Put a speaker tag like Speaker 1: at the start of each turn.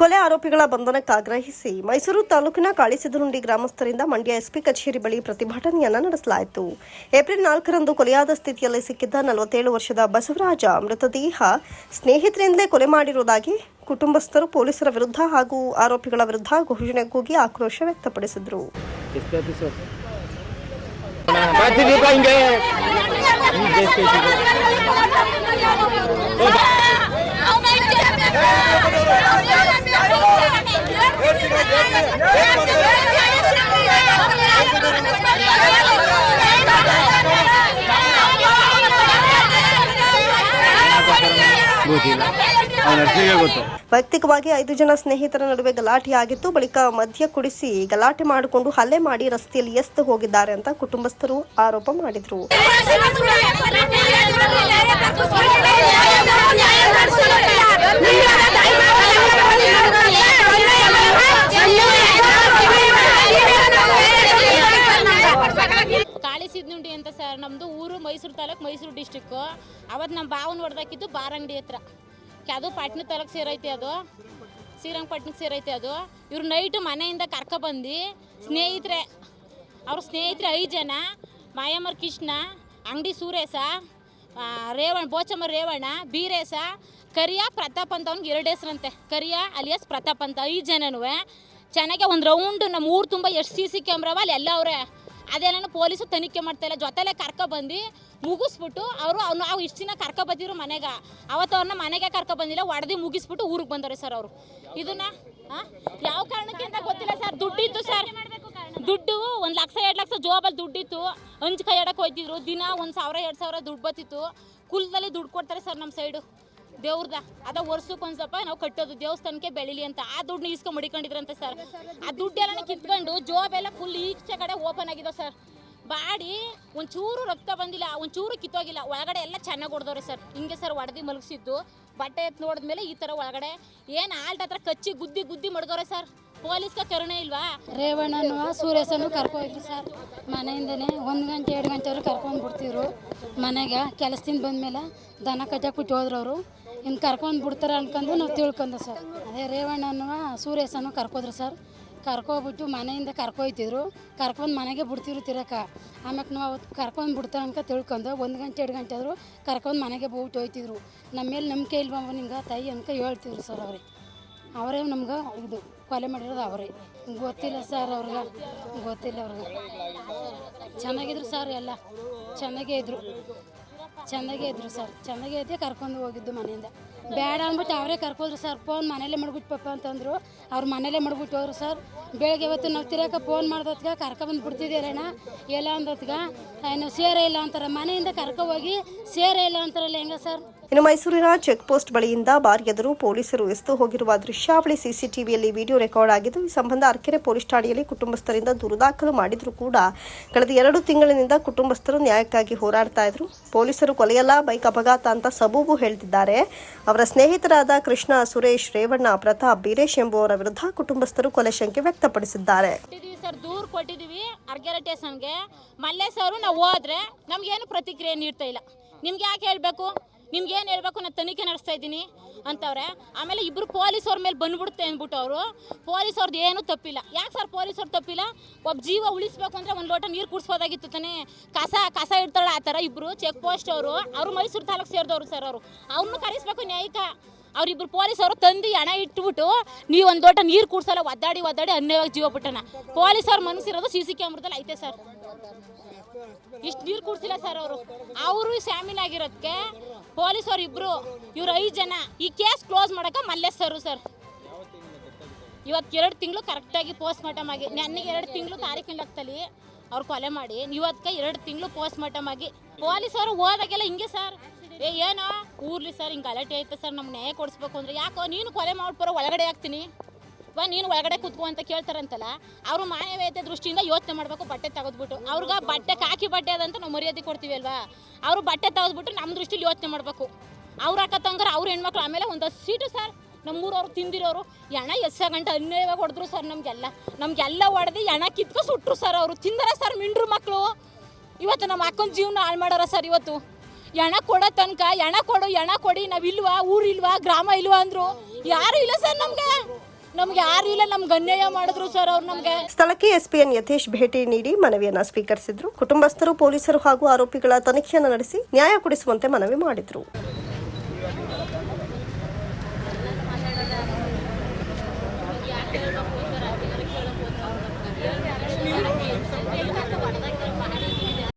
Speaker 1: ಕೊಲೆ ಆರೋಪಿಗಳ ಬಂಧನಕ್ಕಾಗ್ರಹಿಸಿ ಮೈಸೂರು ತಾಲೂಕಿನ ಕಾಳಿಸಿದನುಂಡಿ ಗ್ರಾಮಸ್ಥರಿಂದ ಮಂಡ್ಯ ಎಸ್ಪಿ ಕಚೇರಿ ಬಳಿ ಪ್ರತಿಭಟನೆಯನ್ನು ನಡೆಸಲಾಯಿತು. ಏಪ್ರಿಲ್ ನಾಲ್ಕರಂದು ಕೊಲೆಯಾದ ಸ್ಥಿತಿಯಲ್ಲಿ ಸಿಕ್ಕಿದ್ದ ನಲವತ್ತೇಳು ವರ್ಷದ ಬಸವರಾಜ ಮೃತದೇಹ ಸ್ನೇಹಿತರಿಂದಲೇ ಕೊಲೆ ಮಾಡಿರುವುದಾಗಿ ಕುಟುಂಬಸ್ಥರು ಪೊಲೀಸರ ವಿರುದ್ಧ ಹಾಗೂ ಆರೋಪಿಗಳ ವಿರುದ್ಧ ಘೋಷಣೆ ಕೂಗಿ ಆಕ್ರೋಶ ವ್ಯಕ್ತಪಡಿಸಿದರು. ವೈಯಕ್ತಿಕವಾಗಿ ಐದು ಜನ ಸ್ನೇಹಿತರ ನಡುವೆ ಗಲಾಟೆ ಆಗಿತ್ತು. ಬಳಿಕ ಮದ್ಯ ಕುಡಿಸಿ ಗಲಾಟೆ ಮಾಡಿಕೊಂಡು ಹಲ್ಲೆ ಮಾಡಿ ರಸ್ತೆಯಲ್ಲಿ ಎಸ್ತು ಹೋಗಿದ್ದಾರೆ ಅಂತ ಕುಟುಂಬಸ್ಥರು ಆರೋಪ ಮಾಡಿದರು.
Speaker 2: ಮೈಸೂರು ಅವತ್ತು ನಮ್ಮ ಬಾವನ ಹೊಡೆದಾಕಿದ್ದು ಬಾರಂಗಡಿ ಹತ್ರ. ಅದು ಪಾಟ್ನ ತಲಕ್ ಸೇರೈತೆ ಅದು. ಶ್ರೀರಂಗಪಟ್ಟಣಕ್ಕೆ ಸೇರೈತೆ ಅದು. ಇವ್ರು ನೈಟು ಮನೆಯಿಂದ ಕರ್ಕೊಬಂದು ಸ್ನೇಹಿತರೆ, ಅವ್ರ ಸ್ನೇಹಿತರೆ ಐದು ಜನ, ಮಾಯಮ್ಮರ್ ಕೃಷ್ಣ, ಅಂಗಡಿ ಸೂರೇಶ ರೇವಣ್ಣ ಬೋಚಮ್ಮ ರೇವಣ್ಣ, ಬೀರೇಶ, ಕರಿಯ, ಪ್ರತಾಪ್ ಅಂತ ಅವ್ನಿಗೆ ಎರಡು ಹೆಸ್ರಂತೆ. ಕರಿಯ ಅಲಿಯಾಸ್, ಪ್ರತಾಪ್ ಅಂತ ಐದು ಜನನೂ ಚೆನ್ನಾಗೆ ಒಂದು ರೌಂಡ್ ನಮ್ಮ ಊರು ತುಂಬ ಎಷ್ಟು ಸಿ ಸಿ ಕ್ಯಾಮ್ರಾವ ಅಲ್ಲಿ ಎಲ್ಲ ಅವರೇ ಅದೇನೋ ಪೊಲೀಸು ತನಿಖೆ ಮಾಡ್ತಾ ಇಲ್ಲ. ಜೊತೆಲೆ ಕರ್ಕೊಬಂದು ಮುಗಿಸ್ಬಿಟ್ಟು ಅವರು ಅವ್ನು ನಾವು ಇಷ್ಟು ದಿನ ಕರ್ಕೊಬಂದಿರು ಮನೆಗೆ. ಅವತ್ತು ಅವ್ರನ್ನ ಮನೆಗೆ ಕರ್ಕೊಬಂದಿಲ್ಲ ಒಡೆದು ಮುಗಿಸ್ಬಿಟ್ಟು ಊರಿಗೆ ಬಂದವ್ರೆ ಸರ್ ಅವರು. ಇದನ್ನ? ಯಾವ ಕಾರಣಕ್ಕೆ ಅಂತ ಗೊತ್ತಿಲ್ಲ ಸರ್. ದುಡ್ಡಿತ್ತು ಸರ್. ದುಡ್ಡು ಒಂದು ಲಕ್ಷ, ಎರಡು ಲಕ್ಷ ಜೋಬಲ್ಲಿ ದುಡ್ಡಿತ್ತು. ಹಂಚ್ ಕೈ ಹೋಯ್ತಿದ್ರು. ದಿನ ಒಂದು ಸಾವಿರ, ಎರಡು ಸಾವಿರ ದುಡ್ಡು ಬತ್ತಿತ್ತು ಕುಲದಲ್ಲಿ ದುಡ್ಡು ಕೊಡ್ತಾರೆ ಸರ್ ನಮ್ಮ ಸೈಡು ದೇವ್ರದ. ಅದ ವರ್ಷಕ್ಕೆ ಒಂದು ಸ್ವಲ್ಪ ನಾವು ಕಟ್ಟೋದು. ದೇವಸ್ಥಾನಕ್ಕೆ ಬೆಳಿಲಿ ಅಂತ. ಆ ದುಡ್ಡು ಇಸ್ಕೊಂಡ್ ಮಡಿಕೊಂಡಿದ್ರಂತೆ ಸರ್. ಆ ದುಡ್ಡೆಲ್ಲ ಕಿತ್ಕೊಂಡು ಜೋಬೆಲ್ಲ ಫುಲ್ ಈಚೆ ಕಡೆ ಓಪನ್ ಆಗಿದೆ ಸರ್. ಬಾಡಿ ಒಂಚೂರು ರಕ್ತ ಬಂದಿಲ್ಲ, ಒಂಚೂರು ಕಿತ್ತೋಗಿಲ್ಲ. ಒಳಗಡೆ ಎಲ್ಲ ಚೆನ್ನಾಗಿ ಹೊಡೆದವ್ರೆ ಸರ್. ಹಿಂಗೆ ಸರ್ ಒಡೆದು ಮಲಗಿಸಿದ್ದು. ಬಟ್ಟೆ ಎತ್ತು ನೋಡಿದ್ಮೇಲೆ ಈ ಥರ ಒಳಗಡೆ. ಏನು ಆಲ್ಟ್ ಹತ್ರ ಕಚ್ಚಿ ಗುದ್ದಿ ಗುದ್ದಿ ಮಡ್ಗವ್ರೆ ಸರ್. ಪೊಲೀಸ್ಗೆ ಕರುಣೆ ಇಲ್ವಾ?
Speaker 3: ರೇವಣ್ಣನು ಸೂರ್ಯಸನು ಕರ್ಕೋಯ್ತು ಸರ್. ಮನೆಯಿಂದನೇ ಒಂದು ಗಂಟೆ, ಎರಡು ಗಂಟೆವರೆಗೆ ಕರ್ಕೊಂಡು ಬಿಡ್ತಿದ್ರು. ಮನೆಗೆ ಕೆಲಸದಿಂದ ಬಂದಮೇಲೆ ದನ ಕಟ್ಟಕ್ಕೆ ಬಿಟ್ಟು ಹೋದ್ರು ಅವರು. ಇನ್ನು ಕರ್ಕೊಂಡು ಬಿಡ್ತಾರೆ ಅನ್ಕೊಂಡು ನಾವು ತಿಳ್ಕೊಂಡು ಸರ್. ಅದೇ ರೇವಣ್ಣನ ಸೂರ್ಯಸನ್ನು ಕರ್ಕೋದ್ರು ಸರ್. ಕರ್ಕೊಬಿಟ್ಟು ಮನೆಯಿಂದ ಕರ್ಕೊಯ್ತಿದ್ರು. ಕರ್ಕೊಂಡು ಮನೆಗೆ ಬಿಡ್ತಿದ್ರು ತಿರಕ. ಆಮ್ಯಾಕೆ ನಾವು ಅವತ್ತು ಕರ್ಕೊಂಡು ಬಿಡ್ತಾರೆ ಅನ್ಕ ತಿಳ್ಕೊಂಡು ಒಂದು ಗಂಟೆ, ಎರಡು ಗಂಟೆ ಆದರೂ ಕರ್ಕೊಂಡು ಮನೆಗೆ ಹೋಗ್ಬಿಟ್ಟು ಹೋಯ್ತಿದ್ರು. ನಮ್ಮ ಮೇಲೆ ನಂಬಿಕೆ ಇಲ್ವಾ ನಿಂಗೆ ತಾಯಿ ಅನ್ಕ ಹೇಳ್ತಿದ್ರು ಸರ್ ಅವ್ರಿಗೆ ಅವರೇ ನಮ್ಗೆ ಇದು ಕೊಲೆ ಮಾಡಿರೋದು ಅವರೇ. ಗೊತ್ತಿಲ್ಲ ಸರ್ ಅವ್ರಿಗೆ. ಗೊತ್ತಿಲ್ಲ ಅವ್ರಿಗೆ. ಚೆನ್ನಾಗಿದ್ರು ಸರ್ ಎಲ್ಲ. ಚೆನ್ನಾಗೇ ಇದ್ರು. ಚೆನ್ನಾಗೇ ಇದ್ರು ಸರ್. ಚೆನ್ನಾಗೇ ಇದ್ದೆ ಕರ್ಕೊಂಡು ಹೋಗಿದ್ದು ಮನೆಯಿಂದ. ಬೇಡ ಅಂದ್ಬಿಟ್ಟು ಅವರೇ ಕರ್ಕೋದ್ರು ಸರ್. ಫೋನ್ ಮನೇಲೇ ಮಾಡ್ಬಿಟ್ಟು ಪಪ್ಪ ಅಂತಂದರು. ಅವ್ರು ಮನೇಲೇ ಮಾಡ್ಬಿಟ್ಟು ಹೋದ್ರು ಸರ್. ಬೆಳಗ್ಗೆ ಇವತ್ತು ನಾವು ತಿರಕ ಫೋನ್ ಮಾಡ್ದತ್ಗ ಕರ್ಕೊಬಂದು ಬಿಡ್ತಿದ್ದೀರಣ್ಣ ಎಲ್ಲ ಅಂದತ್ಗ ಏನು ಸೇರೇ ಇಲ್ಲ ಅಂತಾರೆ. ಮನೆಯಿಂದ ಕರ್ಕೊ ಹೋಗಿ ಸೇರೇ ಇಲ್ಲ ಅಂತಾರಲ್ಲ ಹೆಂಗ ಸರ್?
Speaker 1: ಇನ್ನು ಮೈಸೂರಿನ ಚೆಕ್ ಪೋಸ್ಟ್ ಬಳಿಯಿಂದ ಬಾರ್ ಎದುರು ಪೊಲೀಸರು ಎಸ್ತು ಹೋಗಿರುವ ದೃಶ್ಯಾವಳಿ ಸಿಸಿಟಿವಿಯಲ್ಲಿ ವಿಡಿಯೋ ರೆಕಾರ್ಡ್ ಆಗಿದ್ದು, ಈ ಸಂಬಂಧ ಅರ್ಕೆರೆ ಪೊಲೀಸ್ ಠಾಣೆಯಲ್ಲಿ ಕುಟುಂಬಸ್ಥರಿಂದ ದೂರು ದಾಖಲು ಮಾಡಿದರೂ ಕೂಡ ಕಳೆದ ಎರಡು ತಿಂಗಳಿನಿಂದ ಕುಟುಂಬಸ್ಥರು ನ್ಯಾಯಕ್ಕಾಗಿ ಹೋರಾಡ್ತಾ ಇದ್ರು. ಪೊಲೀಸರು ಕೊಲೆಯಲ್ಲ, ಬೈಕ್ ಅಪಘಾತ ಅಂತ ಸಬೂಬು ಹೇಳ್ತಿದ್ದಾರೆ. ಅವರ ಸ್ನೇಹಿತರಾದ ಕೃಷ್ಣ, ಸುರೇಶ್, ರೇವಣ್ಣ, ಪ್ರತಾಪ್, ಬೀರೇಶ್ ಎಂಬುವರ ವಿರುದ್ಧ ಕುಟುಂಬಸ್ಥರು ಕೊಲೆ ಶಂಕೆ ವ್ಯಕ್ತಪಡಿಸಿದ್ದಾರೆ.
Speaker 2: ಸರ್ ದೂರು ಕೊಟ್ಟಿದ್ದೀವಿ ಅರ್ಗೆರೆ ಸ್ಟೇಷನ್ಗೆ ಮಲ್ಲೇಶ್ ಅವರು, ನಾವು ಹೋದ್ರೆ ಪ್ರತಿಕ್ರಿಯೆ ನೀಡ್ತಾ ಇಲ್ಲ. ನಿಮ್ಗೆ ಯಾಕೆ ಹೇಳಬೇಕು? ನಿಮ್ಗೆ ಏನು ಹೇಳ್ಬೇಕು? ನಾನು ತನಿಖೆ ನಡೆಸ್ತಾ ಇದ್ದೀನಿ ಅಂತವ್ರೆ. ಆಮೇಲೆ ಇಬ್ಬರು ಪೊಲೀಸ್ ಅವ್ರ ಮೇಲೆ ಬಂದ್ಬಿಡುತ್ತೆ ಅಂದ್ಬಿಟ್ಟು ಅವರು. ಪೊಲೀಸ್ ಅವ್ರದ್ದು ಏನೂ ತಪ್ಪಿಲ್ಲ. ಯಾಕೆ ಸರ್ ಪೊಲೀಸ್ ಅವ್ರು ತಪ್ಪಿಲ್ಲ? ಒಬ್ಬ ಜೀವ ಉಳಿಸ್ಬೇಕು ಅಂದರೆ ಒಂದು ಲೋಟ ನೀರು ಕುಡಿಸ್ಬೋದಾಗಿತ್ತು ತಾನೇ. ಕಸ ಕಸ ಇಡ್ತಾಳೆ ಆ ಥರ ಇಬ್ಬರು ಚೆಕ್ ಪೋಸ್ಟ್ ಅವರು. ಅವರು ಮೈಸೂರು ತಾಲೂಕು ಸೇರಿದವರು ಸರ್ ಅವರು. ಅವ್ರನ್ನೂ ಕರೆಸ್ಬೇಕು ನ್ಯಾಯಿಕ. ಅವ್ರಿಬ್ರು ಪೊಲೀಸ್ ಅವರು ತಂದು ಹಣ ಇಟ್ಬಿಟ್ಟು ನೀವು ಒಂದು ಲೋಟ ನೀರು ಕುಡ್ಸಲ್ಲ, ಒದ್ದಾಡಿ ಒದ್ದಾಡಿ ಅನ್ಯವಾಗಿ ಜೀವ ಬಿಟ್ಟನ. ಪೊಲೀಸ್ ಅವ್ರ ಮನಸ್ಸಿರೋದು ಸಿ ಸಿ ಕ್ಯಾಮ್ರದಲ್ಲಿ ಐತೆ ಸರ್. ಇಷ್ಟು ನೀರು ಕುಡ್ಸಿಲ್ಲ ಸರ್ ಅವರು. ಅವರು ಶಾಮೀಲ್ ಆಗಿರೋದಕ್ಕೆ ಪೊಲೀಸ್ ಅವ್ರು ಇಬ್ರು, ಇವ್ರು ಐದು ಜನ. ಈ ಕೇಸ್ ಕ್ಲೋಸ್ ಮಾಡಕ್ಕೆ ಮಲ್ಲೆ ಸರ್ ಸರ್ ಇವತ್ತು ಎರಡು ತಿಂಗಳು ಕರೆಕ್ಟಾಗಿ ಪೋಸ್ಟ್ ಮಾರ್ಟಮ್ ಆಗಿ ನನಗೆ ಎರಡು ತಿಂಗಳು ತಾರೀಕಿನ ಲೆಕ್ಕದಲ್ಲಿ ಅವ್ರು ಕೊಲೆ ಮಾಡಿ, ಇವತ್ತಿಗೆ ಎರಡು ತಿಂಗಳು ಪೋಸ್ಟ್ ಮಾರ್ಟಮ್ ಆಗಿ ಪೊಲೀಸರು ಹೋದಾಗೆಲ್ಲ ಹಿಂಗೆ ಸರ್ ಏ, ಏನೋ? ಊರ್ಲಿ ಸರ್ ಹಿಂಗೆ ಗಲಾಟೆ ಐತೆ ಸರ್ ನಮ್ಗೆ ನ್ಯಾಯ ಕೊಡಿಸ್ಬೇಕು ಅಂದ್ರೆ ಯಾಕೋ ನೀನು ಕೊಲೆ ಮಾಡ್ಬಿರೋ ಒಳಗಡೆ ಹಾಕ್ತೀನಿ ಬಾ ನೀನು ಒಳಗಡೆ ಕೂತ್ಕೋ ಅಂತ ಕೇಳ್ತಾರಂತಲ್ಲ, ಅವರು ಮಾನವೀಯತೆ ದೃಷ್ಟಿಯಿಂದ ಯೋಚನೆ ಮಾಡಬೇಕು, ಬಟ್ಟೆ ತೆಗೆದ್ಬಿಟ್ಟು. ಅವ್ರಿಗೆ ಬಟ್ಟೆ, ಕಾಕಿ ಬಟ್ಟೆ ಅದಂತ ನಾವು ಮರ್ಯಾದೆ ಕೊಡ್ತೀವಿ ಅಲ್ವಾ? ಅವರು ಬಟ್ಟೆ ತೆಗೆದ್ಬಿಟ್ಟು ನಮ್ಮ ದೃಷ್ಟಿಲಿ ಯೋಚನೆ ಮಾಡಬೇಕು. ಅವ್ರ ಅಕ್ಕ ತಂಗಾರ, ಅವ್ರ ಹೆಣ್ಮಕ್ಳು ಆಮೇಲೆ ಒಂದು ಸೀಟು ಸರ್. ನಮ್ಮೂರವ್ರು ತಿಂದಿರೋರು ಎಣ ಎಸ್ಸ ಗಂಟೆ ಅನ್ಯಾಯವಾಗಿ ಹೊಡೆದ್ರು ಸರ್ ನಮಗೆಲ್ಲ. ನಮಗೆಲ್ಲ ಹೊಡೆದು ಎಣ ಕಿತ್ಕೊ ಸುಟ್ರು ಸರ್ ಅವರು. ತಿಂದರ ಸರ್ ಮಿಂಡ್ರು ಮಕ್ಕಳು ಇವತ್ತು ನಮ್ಮ ಅಕ್ಕನ ಜೀವನ ಹಾಳು ಮಾಡಾರ ಸರ್ ಇವತ್ತು. ಎಣ ಕೊಡೋ ತನಕ ಎಣ ಕೊಡು ಎಣ ಕೊಡಿ ನಾವು ಊರಿಲ್ವಾ ಊರು ಗ್ರಾಮ ಇಲ್ವಾ ಅಂದರು. ಯಾರು ಇಲ್ಲ ಸರ್ ನಮ್ಗೆ. ನಮ್ಗೆ ಯಾರು ಇಲ್ಲ, ನಮ್ಗೆ ಅನ್ಯಾಯ ಮಾಡಿದ್ರು ಸರ್ ಅವ್ರು ನಮ್ಗೆ.
Speaker 1: ಸ್ಥಳಕ್ಕೆ ಎಸ್ಪಿಎನ್ ಯತೀಶ್ ಭೇಟಿ ನೀಡಿ ಮನವಿಯನ್ನ ಸ್ವೀಕರಿಸಿದ್ರು. ಕುಟುಂಬಸ್ಥರು, ಪೊಲೀಸರು ಹಾಗೂ ಆರೋಪಿಗಳ ತನಿಖೆಯನ್ನು ನಡೆಸಿ ನ್ಯಾಯ ಕೊಡಿಸುವಂತೆ ಮನವಿ ಮಾಡಿದ್ರು.